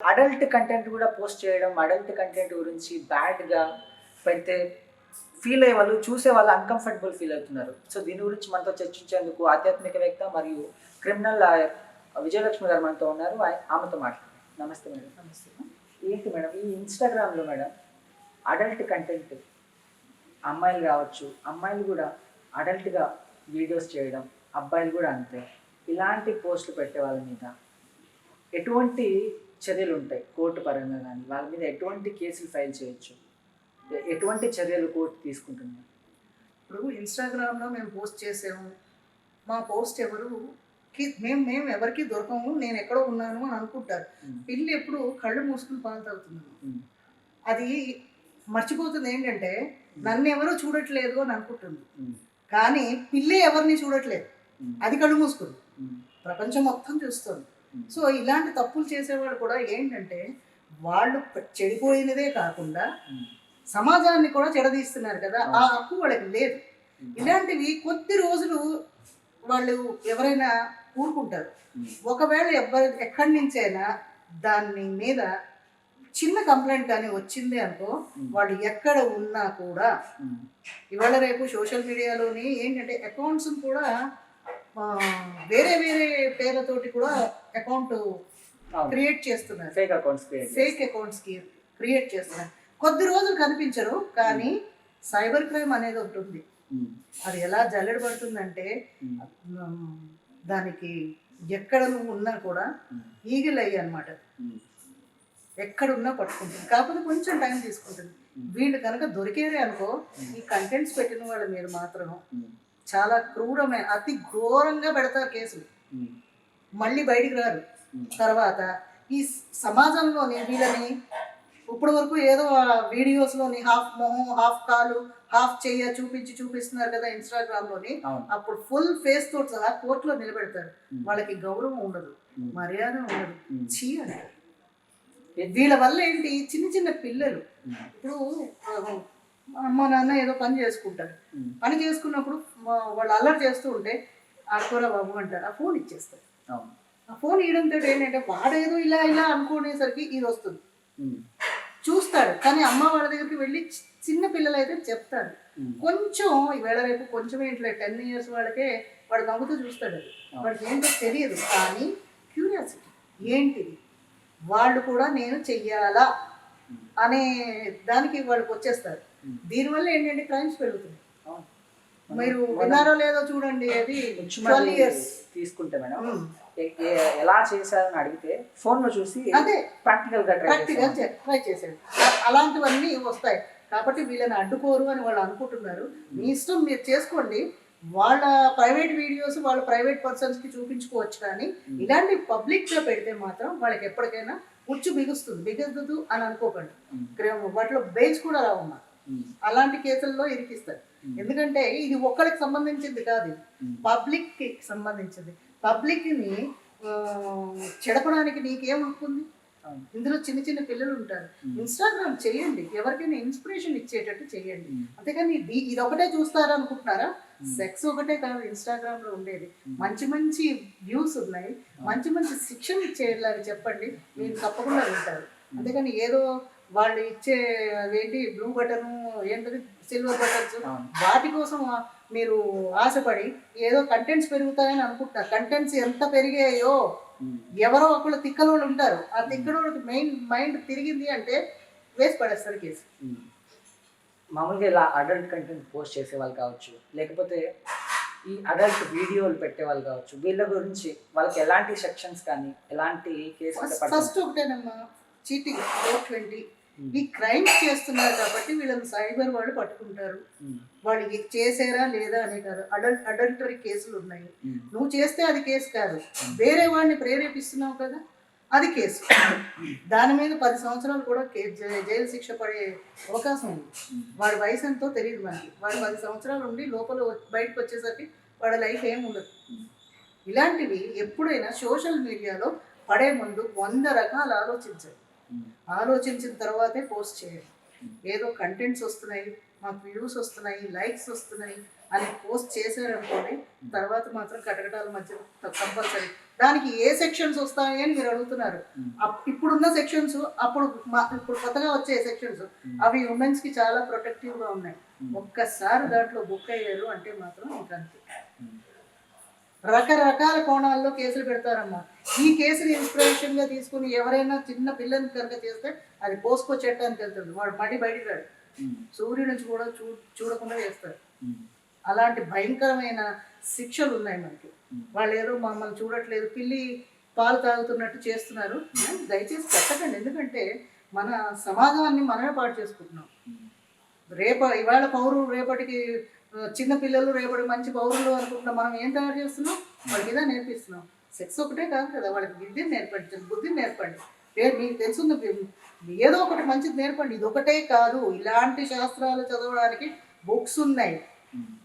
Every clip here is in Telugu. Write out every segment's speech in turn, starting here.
అడల్ట్ కంటెంట్ కూడా పోస్ట్ చేయడం అడల్ట్ కంటెంట్ గురించి బ్యాడ్గా పెడితే ఫీల్ అయ్యే వాళ్ళు చూసే వాళ్ళు అన్కంఫర్టబుల్ ఫీల్ అవుతున్నారు. సో దీని గురించి మనతో చర్చించేందుకు ఆధ్యాత్మికవేత్త మరియు క్రిమినల్ లాయర్ విజయలక్ష్మి గారు మనతో ఉన్నారు. ఆమెతో మాట్లాడారు నమస్తే మేడం. నమస్తే ఏంటి మేడం? ఈ ఇన్స్టాగ్రామ్లో మేడం అడల్ట్ కంటెంట్ అమ్మాయిలు కావచ్చు అమ్మాయిలు కూడా అడల్ట్గా వీడియోస్ చేయడం అబ్బాయిలు కూడా అంతే. ఇలాంటి పోస్టులు పెట్టే వాళ్ళ మీద ఎటువంటి చర్యలు ఉంటాయి కోర్టు పరంగా కానీ వాళ్ళ మీద ఎటువంటి కేసులు ఫైల్ చేయొచ్చు. ఎటువంటి చర్యలు కోర్టు తీసుకుంటుంది? ఇప్పుడు ఇన్స్టాగ్రామ్లో మేము పోస్ట్ చేసాము. మా పోస్ట్ ఎవరు? మేము మేము ఎవరికి దొరకము నేను ఎక్కడో ఉన్నాను అని అనుకుంటారు. పిల్లి ఎప్పుడు కళ్ళు మూసుకుని పాలు తాగుతున్నాను అది మర్చిపోతుంది ఏంటంటే నన్ను ఎవరూ చూడట్లేదు అని అనుకుంటుంది. కానీ పిల్లి ఎవరిని చూడట్లేదు. అది కళ్ళు మూసుకుంది. ప్రపంచం మొత్తం చూస్తుంది. సో ఇలాంటి తప్పులు చేసేవాళ్ళు కూడా ఏంటంటే వాళ్ళు చెడిపోయినదే కాకుండా ఉమ్, సమాజాన్ని కూడా చెడదీస్తున్నారు కదా ఆ హక్కు వాళ్ళకి లేదు. ఇలాంటివి కొద్ది రోజులు వాళ్ళు ఎవరైనా ఊరుకుంటారు. ఒకవేళ ఎవరి ఎక్కడి నుంచైనా దాని మీద చిన్న కంప్లైంట్ కానీ వచ్చింది అనుకో వాళ్ళు ఎక్కడ ఉన్నా కూడా ఇవాళ రేపు సోషల్ మీడియాలోని ఏంటంటే అకౌంట్స్ కూడా వేరే వేరే పేర్లతోటి కూడా అకౌంట్ క్రియేట్ చేస్తున్నారు. ఫేక్ అకౌంట్స్ క్రియేట్ ఫేక్ అకౌంట్స్కి క్రియేట్ చేస్తున్నారు. కొద్ది రోజులు కనిపించరు కానీ సైబర్ క్రైమ్ అనేది ఉంది ఉమ్, అది ఎలా జల్లెడ పడుతుందంటే ఉమ్, దానికి ఎక్కడ నువ్వు ఉన్నా కూడా ఈగిల్ అయ్యి అనమాట ఎక్కడున్నా పట్టుకుంటుంది. కాకపోతే కొంచెం టైం తీసుకుంటుంది. వీళ్ళు కనుక దొరికేదే అనుకో ఈ కంటెంట్స్ పెట్టిన వాళ్ళు మీరు మాత్రం చాలా క్రూరమైన అతి ఘోరంగా పెడతారు కేసులు. మళ్ళీ బయటికి రారు. తర్వాత ఈ సమాజంలోని వీళ్ళని ఇప్పటి వరకు ఏదో వీడియోస్లోని హాఫ్ మొహం హాఫ్ కాలు హాఫ్ చెయ్య చూపించి చూపిస్తున్నారు కదా ఇన్స్టాగ్రామ్లోని అవును. అప్పుడు ఫుల్ ఫేస్ తోటి సహా కోర్టులో నిలబెడతారు. వాళ్ళకి గౌరవం ఉండదు మర్యాద ఉండదు. చీ అంటారు వీళ్ళ వల్ల ఏంటి? చిన్న చిన్న పిల్లలు. ఇప్పుడు అమ్మ నాన్న ఏదో పని చేసుకుంటారు. పని చేసుకున్నప్పుడు వాళ్ళు అల్లరి చేస్తూ ఉంటే ఆకురా బాబు అంటారు. ఆ ఫోన్ ఇచ్చేస్తారు. ఆ ఫోన్ ఇవ్వడంతో ఏంటంటే వాడేదో ఇలా ఇలా అనుకునేసరికి ఇది వస్తుంది. చూస్తాడు. కానీ అమ్మ వాళ్ళ దగ్గరికి వెళ్ళి చిన్న పిల్లలు అయితే చెప్తారు ఉమ్, కొంచెం ఈవేళ రేపు కొంచెం ఇంట్లో టెన్ ఇయర్స్ వాళ్ళకే వాడు నవ్వుతూ చూస్తాడు అది. వాడికి ఏంటో తెలియదు. కానీ క్యూరియాసిటీ ఏంటిది? వాళ్ళు కూడా నేను చెయ్యాలా? అనే దానికి వాళ్ళకి వచ్చేస్తారు. దీనివల్ల ఏంటంటే క్రైమ్స్ పెరుగుతుంది మీరు విన్నారో లేదో చూడండి అది. Twelve years. తీసుకుంటే మేడం ఎలా చేశారని అడిగితే ఫోన్లో చూసి అదే. ప్రాక్టికల్గా ప్రాక్టికల్ ట్రై చేసాడు అ- అలాంటివన్నీ వస్తాయి. కాబట్టి వీళ్ళని అడ్డుకోరు అని వాళ్ళు అనుకుంటున్నారు. మీ ఇష్టం మీరు చేసుకోండి. వాళ్ళ ప్రైవేట్ వీడియోస్ వాళ్ళ ప్రైవేట్ పర్సన్స్కి చూపించుకోవచ్చు కానీ ఇలాంటి పబ్లిక్గా పెడితే మాత్రం వాళ్ళకి ఎప్పటికైనా ఉచ్చు బిగుస్తుంది. బిగదు అని అనుకోకండి. వాటిలో బెయిల్స్ కూడా రావమ్మా అలాంటి కేసుల్లో ఇరికిస్తారు. ఎందుకంటే ఇది ఒక్కరికి సంబంధించింది కాదు పబ్లిక్కి సంబంధించింది. పబ్లిక్ని చెడపడానికి నీకేం అవును. ఇందులో చిన్న చిన్న పిల్లలు ఉంటారు. ఇన్స్టాగ్రామ్ చేయండి. ఎవరికైనా ఇన్స్పిరేషన్ ఇచ్చేటట్టు చేయండి. అంతేకాని ఇది ఇది ఒకటే చూస్తారా అనుకుంటున్నారా సెక్స్ ఒకటే కాదు ఇన్స్టాగ్రామ్లో ఉండేది మంచి మంచి వ్యూస్ ఉన్నాయి. మంచి మంచి శిక్షణ ఇచ్చేలాగా చెప్పండి. మీరు తప్పకుండా వింటారు. అంతేకాని ఏదో వాళ్ళు ఇచ్చే ఏంటి బ్లూ బటన్ ఏంటది సిల్వర్ బటన్స్. వాటి కోసం మీరు ఆశపడి ఏదో కంటెంట్స్ పెరుగుతాయని అనుకుంటున్నారు కంటెంట్స్ ఎంత పెరిగాయో ఎవరో ఒకళ్ళు తిక్కలోళ్ళు ఉంటారు. ఆ తిక్కలోళ్ళకి మెయిన్ మైండ్ తిరిగింది అంటే వేసి పడేస్తారు కేసు. మామూలుగా ఇలా అడల్ట్ కంటెంట్ పోస్ట్ చేసే వాళ్ళు కావచ్చు లేకపోతే ఈ అడల్ట్ వీడియోలు పెట్టే వాళ్ళు కావచ్చు వీళ్ళ గురించి వాళ్ళకి ఎలాంటి సెక్షన్స్ కానీ ఎలాంటి కేసులు ఫస్ట్ ఒకటేనమ్మా చీటింగ్ ఫోర్ ట్వంటీ ఈ క్రైమ్స్ చేస్తున్నారు కాబట్టి వీళ్ళని సైబర్ వాళ్ళు పట్టుకుంటారు. వాళ్ళు చేసారా లేదా అనే కాదు అడల్ట్ అడల్టరీ కేసులు ఉన్నాయి. నువ్వు చేస్తే అది కేసు కాదు. వేరే వాడిని ప్రేరేపిస్తున్నావు కదా అది కేసు. దాని మీద పది సంవత్సరాలు కూడా జైలు శిక్ష పడే అవకాశం ఉంది. వాడి వయసు ఎంతో తెలియదు మనకి. వాడు పది సంవత్సరాలు ఉండి లోపల బయటకు వచ్చేసరికి వాడి లైఫ్ ఏం ఉండదు. ఇలాంటివి ఎప్పుడైనా సోషల్ మీడియాలో పడే ముందు వంద రకాలు ఆలోచించాలి. ఆలోచించిన తర్వాతే పోస్ట్ చేయాలి ఏదో కంటెంట్స్ వస్తున్నాయి మాకు వ్యూస్ వస్తున్నాయి లైక్స్ వస్తున్నాయి అని పోస్ట్ చేశారనుకోండి తర్వాత మాత్రం కటకటాల మధ్య కంపల్సరీ దానికి ఏ సెక్షన్స్ వస్తాయి అని మీరు అడుగుతున్నారు. ఇప్పుడున్న సెక్షన్స్ అప్పుడు మా ఇప్పుడు కొత్తగా వచ్చే సెక్షన్స్ అవి ఉమెన్స్కి చాలా ప్రొటెక్టివ్గా ఉన్నాయి. ఒక్కసారి దాంట్లో బుక్ అయ్యారు అంటే మాత్రం ఇంకంతే. రకరకాల కోణాల్లో కేసులు పెడతారమ్మా. ఈ కేసుని ఇన్స్పిరేషన్గా తీసుకుని ఎవరైనా చిన్న పిల్లని కనుక చేస్తే అది పోస్కో చట్టానికి వెళ్తుంది వాడు మడి బయటికి రాడు సూర్యుడి నుంచి కూడా చూ చూడకుండా చేస్తారు అలాంటి భయంకరమైన శిక్షలు ఉన్నాయి మనకి. వాళ్ళు ఏదో మమ్మల్ని చూడట్లేదు. పిల్లి పాలు తాగుతున్నట్టు చేస్తున్నారు. దయచేసి పెట్టకండి ఎందుకంటే మన సమాజాన్ని మనమే పాడు చేసుకుంటున్నాం. రేప ఇవాళ పౌరులు రేపటికి చిన్న పిల్లలు రేపటి మంచి పౌరులు అనుకుంటున్నాం మనం ఏం తయారు చేస్తున్నాం? వాళ్ళకి ఇదా నేర్పిస్తున్నాం. సెక్స్ ఒకటే కాదు కదా వాళ్ళకి విద్యను నేర్పండి బుద్ధిని నేర్పండి. పేరు మీకు తెలుసుంది ఏదో ఒకటి మంచిది నేర్పండి. ఇది ఒకటే కాదు ఇలాంటి శాస్త్రాలు చదవడానికి బుక్స్ ఉన్నాయి.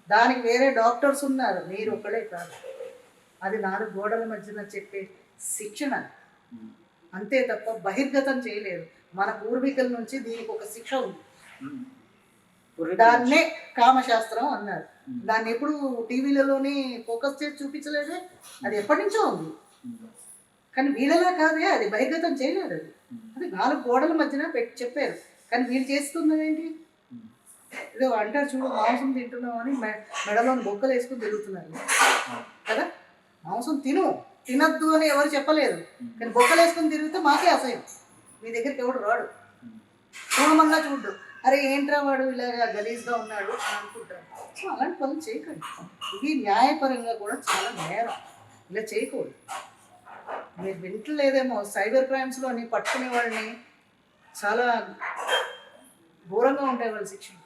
దానికి వేరే డాక్టర్స్ ఉన్నారు. మీరు ఒకటే కాదు. అది నాలుగు గోడల మధ్యన చెప్పే శిక్షణ. అంతే తప్ప బహిర్గతం చేయలేదు. మన పూర్వీకుల నుంచి దీనికి ఒక శిక్ష ఉంది. దాన్నే కామశాస్త్రం అన్నారు. దాన్ని ఎప్పుడు టీవీలలోని ఫోకస్ చేసి చూపించలేదే? అది ఎప్పటి నుంచో ఉంది. కానీ వీళ్ళలా కాదే అది బహిర్గతం చేయలేదు అది. అది నాలుగు గోడల మధ్యన పెట్టి చెప్పారు. కానీ వీళ్ళు చేస్తున్నది ఏంటి ఏదో అంటారు చూడు మాంసం తింటున్నాం అని మె మెడలో బొక్కలు వేసుకుని తిరుగుతున్నారు. కదా? మాంసం తిను తినద్దు అని ఎవరు చెప్పలేదు. కానీ బొక్కలు వేసుకుని తిరిగితే మాకే అసహ్యం. మీ దగ్గరికి ఎవడు రాడు. చూడమన్నా చూడ్డు. అరే ఏంట్రా వాడు ఇలాగా గలీజ్గా ఉన్నాడు అని అనుకుంటారు. సో అలాంటి పనులు చేయకండి. ఇది న్యాయపరంగా కూడా చాలా నేరం. ఇలా చేయకూడదు. మీరు వింటలేదేమో సైబర్ క్రైమ్స్లోని పట్టుకునే వాళ్ళని చాలా ఘోరంగా ఉంటాయి వాళ్ళ శిక్షణ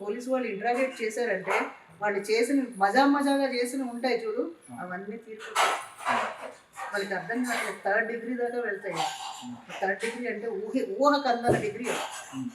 పోలీసు వాళ్ళు ఇంట్రాగేట్ చేశారంటే వాళ్ళు చేసిన మజా మజాగా చేసిన ఉంటాయి చూడు అవన్నీ తీర్పు వాళ్ళకి అర్థం కావట్లేదు. థర్డ్ డిగ్రీ దాకా వెళ్తాయి. థర్డ్ డిగ్రీ అంటే ఊహ ఊహకు అందన డిగ్రీ